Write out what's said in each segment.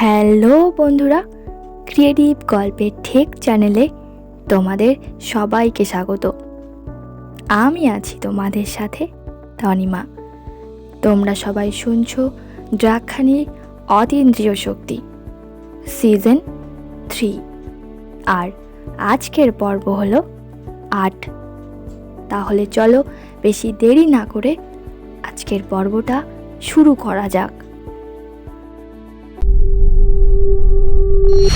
Hello বন্ধুরা, creative গল্পের ঠেক চ্যানেলে তোমাদের সবাইকে স্বাগত। আমি আছি তোমাদের সাথে তনিমা। তোমরা সবাই শুনছো ড্রাকখানির অতীন্দ্রিয় শক্তি, সিজন থ্রি। আর আজকের পর্ব হলো আট। তাহলে চলো বেশি দেরি না করে আজকের পর্বটা শুরু করা যাক। আলোচনার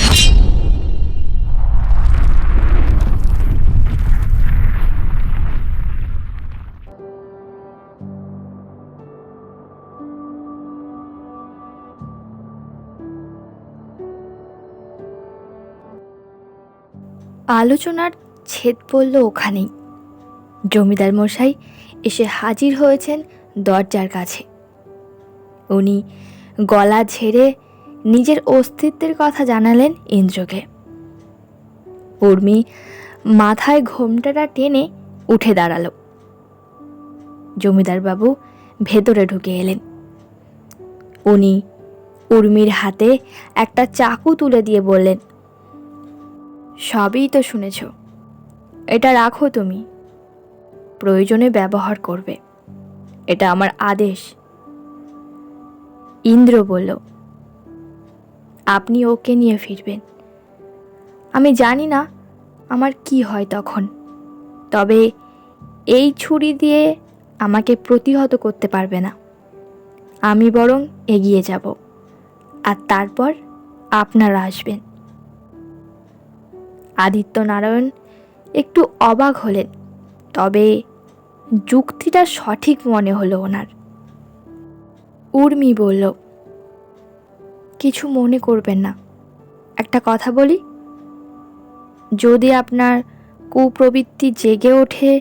ছেদ পড়ল ওখানেই। জমিদার মশাই এসে হাজির হয়েছেন দরজার কাছে। উনি গলা ঝেড়ে নিজের অস্তিত্বের কথা জানালেন ইন্দ্রকে। উর্মি মাথায় ঘোমটাটা টেনে উঠে দাঁড়াল। জমিদারবাবু ভেতরে ঢুকে এলেন। উনি উর্মির হাতে একটা চাকু তুলে দিয়ে বললেন, সবই তো শুনেছ। এটা রাখো তুমি। প্রয়োজনে ব্যবহার করবে। এটা আমার আদেশ। ইন্দ্র বলল আপনি ওকে নিয়ে ফিরবেন। আমি জানি না আমার কি হয় তখন। তবে এই ছুরি দিয়ে আমাকে প্রতিহত করতে পারবে না। আমি বরং এগিয়ে যাব আর তারপর আপনারা আসবেন। আদিত্য নারায়ণ একটু অবাক হলেন, তবে যুক্তিটা সঠিক মনে হলো ওনার। উর্মি বলল কিছু মনে করবেন না। একটা কথা বলি, যদি আপনার কুপ্রবৃত্তি জেগে ওঠে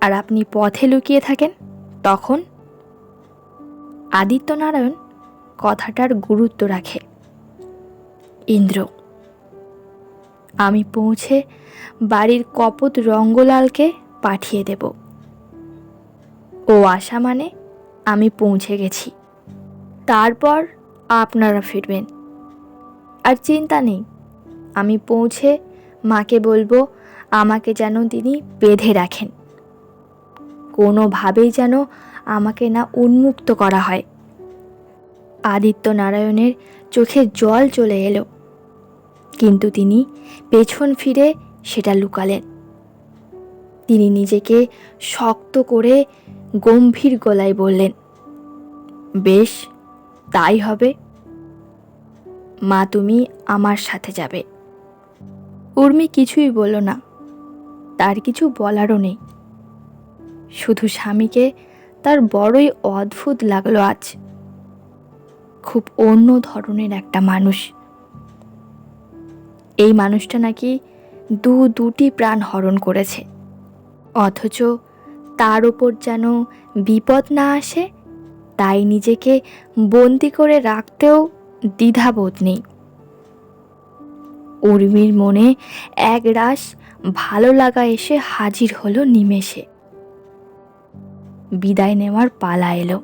আর আপনি পথে লুকিয়ে থাকেন, তখন আদিত্যনারায়ণ কথাটার গুরুত্ব রাখে। ইন্দ্র, আমি পৌঁছে বাড়ির কপত রঙ্গলালকে পাঠিয়ে দেব। ও আশা মানে আমি পৌঁছে গেছি। তারপর আপনারা ফিরবেন। আর চিন্তা নেই, আমি পৌঁছে মাকে বলব, আমাকে যেন তিনি বেঁধে রাখেন। কোনোভাবেই যেন আমাকে না উন্মুক্ত করা হয়। আদিত্য নারায়ণের চোখে জল চলে এলো, কিন্তু তিনি পেছন ফিরে সেটা লুকালেন। তিনি নিজেকে শক্ত করে গম্ভীর গলায় বললেন, বেশ তাই হবে। মা, তুমি আমার সাথে যাবে। উর্মি কিছুই বলল না। তার কিছু বলারও নেই। শুধু স্বামীকে তার বড়ই অদ্ভুত লাগল আজ। খুব অন্য ধরনের একটা মানুষ। এই মানুষটা নাকি দু দুটি প্রাণ হরণ করেছে। অথচ তার ওপর যেন বিপদ না আসে তাই নিজেকে বন্দি করে রাখতেও দ্বিধাবোধ নেই। উর্মির মনে এক রাস ভালো লাগা এসে হাজির হলো নিমেষে। বিদায় নেওয়ার পালা এলো।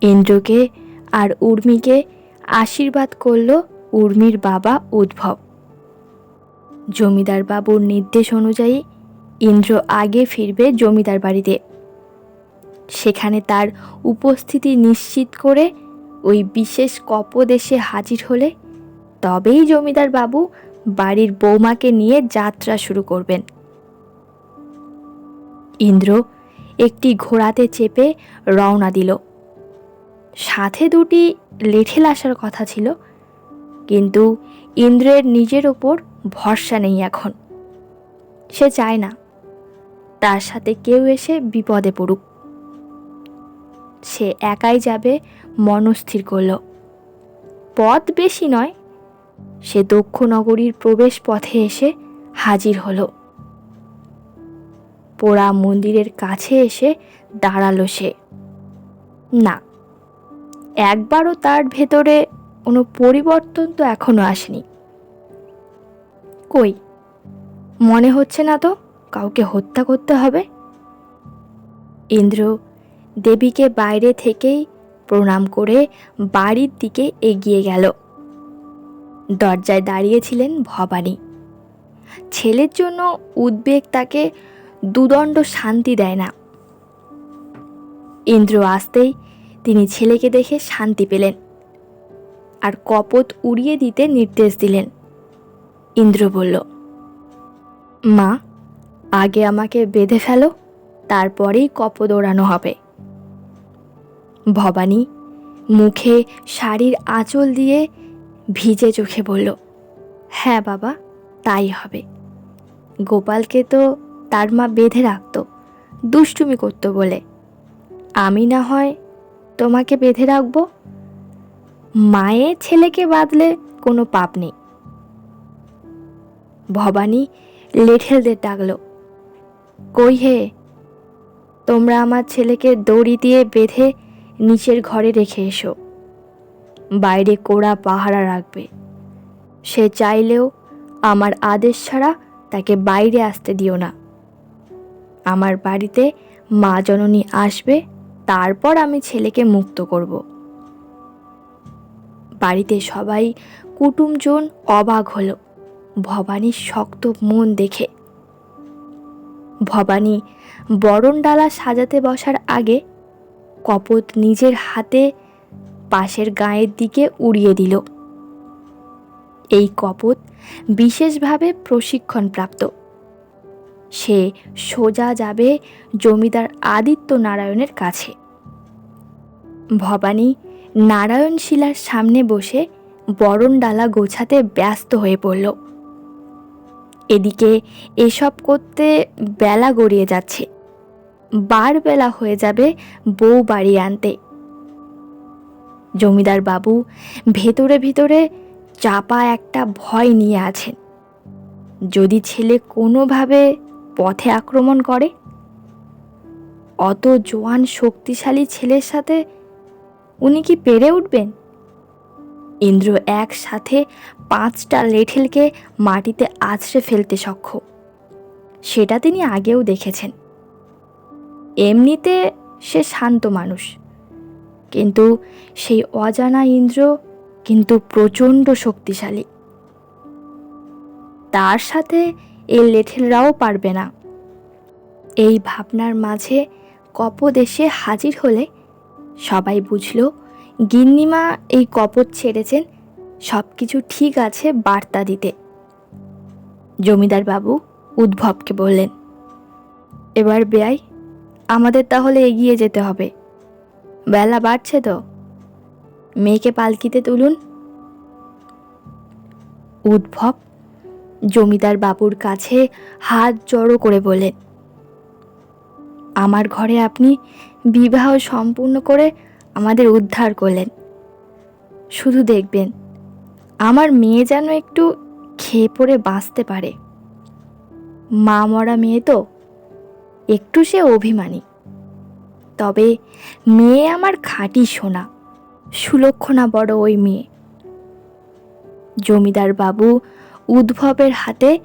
ইন্দ্রকে আর উর্মিকে আশীর্বাদ করল উর্মির বাবা উদ্ভব। জমিদার বাবুর নির্দেশ অনুযায়ী ইন্দ্র আগে ফিরবে জমিদার বাড়িতে। সেখানে তার উপস্থিতি নিশ্চিত করে ওই বিশেষ কপদেশে হাজির হলে তবেই জমিদার বাবু বাড়ির বৌমাকে নিয়ে যাত্রা শুরু করবেন। ইন্দ্র একটি ঘোড়াতে চেপে রওনা দিল। সাথে দুটি লেঠেল আসার কথা ছিল, কিন্তু ইন্দ্রের নিজের ওপর ভরসা নেই এখন। সে চায় না, তার সাথে কেউ এসে বিপদে পড়ুক। সে একাই যাবে, মনস্থির করল। পথ বেশি নয়, সে দক্ষ নগরীর প্রবেশ পথে এসে হাজির হলো। পোড়া মন্দিরের কাছে এসে দাঁড়াল সে। না, একবারও তার ভেতরে কোনো পরিবর্তন তো এখনও আসেনি। কই, মনে হচ্ছে না তো কাউকে হত্যা করতে হবে? ইন্দ্র দেবীকে বাইরে থেকেই প্রণাম করে বাড়ির দিকে এগিয়ে গেল। দরজায় দাঁড়িয়েছিলেন ভবানী। ছেলের জন্য উদ্বেগ তাকে দুদণ্ড শান্তি দেয় না। ইন্দ্র আসতেই তিনি ছেলেকে দেখে শান্তি পেলেন আর কপত উড়িয়ে দিতে নির্দেশ দিলেন। ইন্দ্র বলল, মা, আগে আমাকে বেঁধে ফেলো, তারপরেই কপত ওড়ানো হবে। ভবানী মুখে শাড়ির আঁচল দিয়ে ভিজে চোখে বলল হ্যাঁ বাবা, তাই হবে। গোপালকে তো তার মা বেঁধে রাখতো, দুষ্টুমি করতো বলে। আমি না হয় তোমাকে বেঁধে রাখব? মায়ে ছেলেকে বাঁধলে কোনো পাপ নেই। ভবানী লেঠেলদের ডাকল, কই হে, তোমরা আমার ছেলেকে দড়ি দিয়ে বেঁধে নিচের ঘরে রেখে এসো। বাইরে কোড়া পাহারা রাখবে। সে চাইলেও আমার আদেশ ছাড়া তাকে বাইরে আসতে দিও না। আমার বাড়িতে মা জননী আসবে, তারপর আমি ছেলেকে মুক্ত করব। বাড়িতে সবাই কুটুমজন অবাক হলো। ভবানীর শক্ত মন দেখে। ভবানী বরণডালা সাজাতে বসার আগে কপত নিজের হাতে পাশের গায়ের দিকে উড়িয়ে দিল। এই কপত বিশেষভাবে প্রশিক্ষণপ্রাপ্ত। সে সোজা যাবে জমিদার আদিত্য নারায়ণের কাছে। ভবানী নারায়ণ শিলার সামনে বসে বরণডালা গোছাতে ব্যস্ত হয়ে পড়ল। এদিকে এসব করতে বেলা গড়িয়ে যাচ্ছে। বার বেলা হয়ে যাবে বউ বাড়ি আনতে। জমিদার বাবু ভেতরে ভিতরে চাপা একটা ভয় নিয়ে আছেন। যদি ছেলে কোনোভাবে পথে আক্রমণ করে, অত জোয়ান শক্তিশালী ছেলের সাথে উনি কি পেরে উঠবেন? ইন্দ্র একসাথে পাঁচটা লেঠেলকে মাটিতে আছড়ে ফেলতে সক্ষম। সেটা তিনি আগেও দেখেছেন। এমনিতে সে শান্ত মানুষ। কিন্তু সেই অজানা ইন্দ্র কিন্তু প্রচণ্ড শক্তিশালী। তার সাথে এই লেঠেলরাও পারবে না। এই ভাবনার মাঝে কপদ এসে হাজির হলে সবাই বুঝল, গিন্নিমা এই কপত ছেড়েছেন সব কিছু ঠিক আছে বার্তা দিতে। জমিদার বাবু উদ্ভবকে বললেন, এবার বেয়াই আমাদের তাহলে এগিয়ে যেতে হবে। বেলা বাড়ছে তো। মেয়েকে পালকিতে তুলুন। উদ্ভব জমিদার বাবুর কাছে হাত জড়ো করে বলেন আমার ঘরে আপনি বিবাহ সম্পূর্ণ করে আমাদের উদ্ধার করলেন। শুধু দেখবেন, আমার মেয়ে যেন একটু খেয়ে পড়ে বাঁচতে পারে। মা মরা মেয়ে তো একটু সে অভিমানী। তবে মেয়ে আমার খাঁটি সোনা, সুলক্ষণা বড় ওই মেয়ে। জমিদার বাবু উদ্ভবের হাতে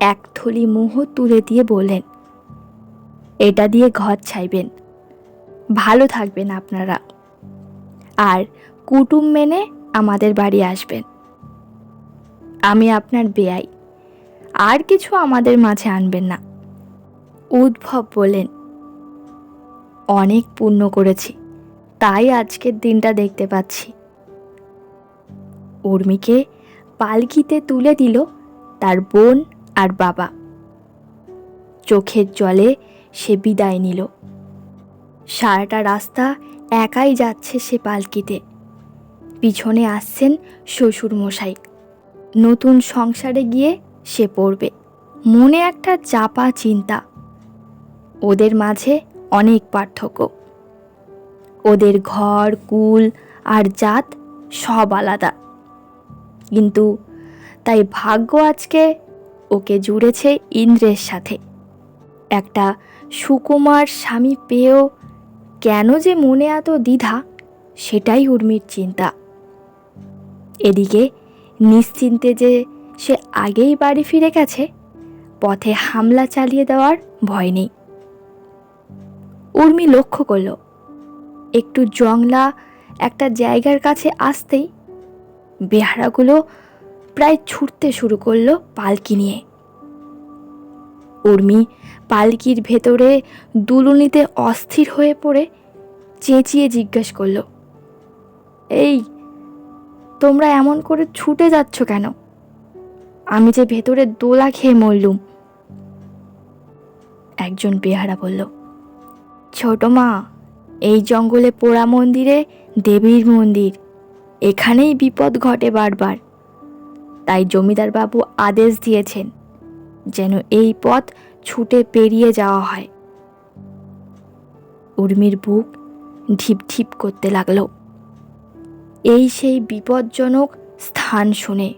এক থলি মোহ তুলে দিয়ে বললেন, এটা দিয়ে ঘর ছাইবেন, ভালো থাকবেন আপনারা। আর কুটুম মেনে আমাদের বাড়ি আসবেন। আমি আপনার বেয়াই আর কিছু আমাদের মাঝে আনবেন না। উদ্ভব বলেন। অনেক পুণ্য করেছি। তাই আজকের দিনটা দেখতে পাচ্ছি। উর্মিকে পালকিতে তুলে দিল তার বোন আর বাবা। চোখের জলে সে বিদায় নিল। সারাটা রাস্তা একাই যাচ্ছে সে পালকিতে। পিছনে আসছেন শ্বশুর মশাই নতুন সংসারে গিয়ে সে পড়বে। মনে একটা চাপা চিন্তা। ওদের মাঝে অনেক পার্থক্য। ওদের ঘর, কুল আর জাত সব আলাদা। কিন্তু তাই ভাগ্য আজকে ওকে জুড়েছে ইন্দ্রের সাথে। একটা সুকুমার স্বামী পেয়েও কেন যে মনে এত দ্বিধা, সেটাই উর্মির চিন্তা। এদিকে নিশ্চিন্তে যে সে আগেই বাড়ি ফিরে গেছে, পথে হামলা চালিয়ে দেওয়ার ভয় নেই। উর্মি লক্ষ্য করল। একটু জংলা একটা জায়গার কাছে আসতেই বেহারাগুলো প্রায় ছুটতে শুরু করল পালকি নিয়ে। উর্মি পালকির ভেতরে দুলুনিতে অস্থির হয়ে পড়ে চেঁচিয়ে জিজ্ঞেস করল, এই, তোমরা এমন করে ছুটে যাচ্ছ কেন? আমি যে ভেতরে দোলা খেয়ে মরলুম। একজন বেহারা বলল ছোট মা, এই জঙ্গলে পোড়া মন্দিরে দেবীর মন্দির, এখানেই বিপদ ঘটে বারবার। তাই জমিদার বাবু আদেশ দিয়েছেন যেন এই পথ ছুটে পেরিয়ে যাওয়া হয়। উর্মির বুক ঢিপ ঢিপ করতে লাগল। এই সেই বিপজ্জনক স্থান শুনে